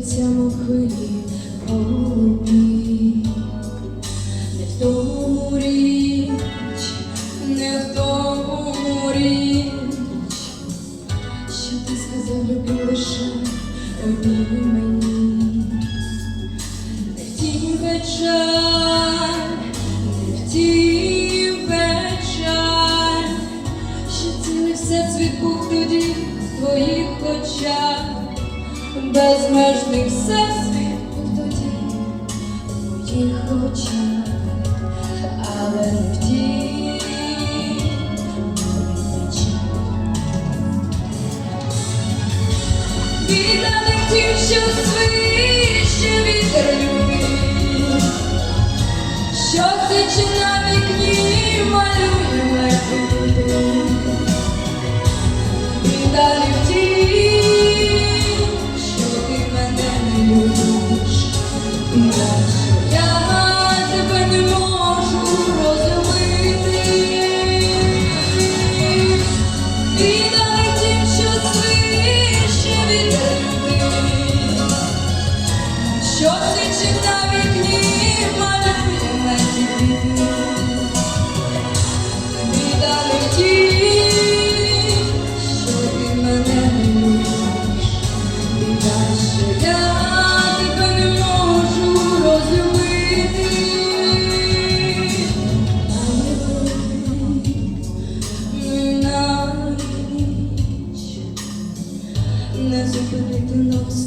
котяться мов хвилі голубі. Не в тому річ, не в тому річ, що ти сказав, люблю лише одній мені. Не втім печаль, не втім печаль, що цілий всесвіт був тоді в твоїх очах, безмежний всесвіт. Був тоді в твоїх очах, але не втім печаль. Біда не в тім, що свище вітер любить, що на вікні,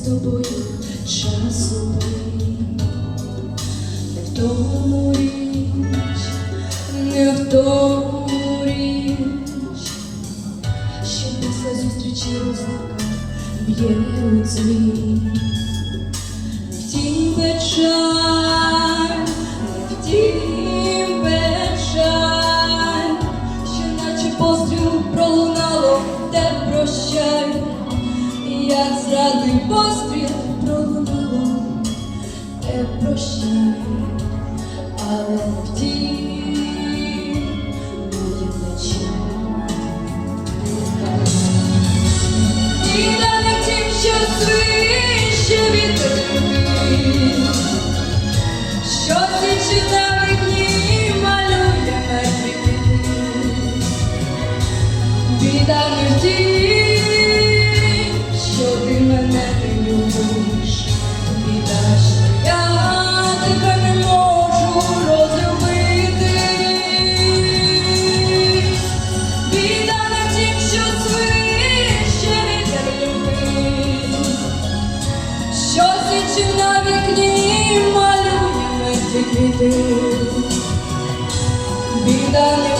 тобою часу. Не в тому річ, не в тому річ, що після зустрічі розлука б'є у дзвін. Не печаль, не втім печаль, що наче постріл пролунало, те прощай, як зрадний постріл пролунало, не прощай, але втім বিদায়।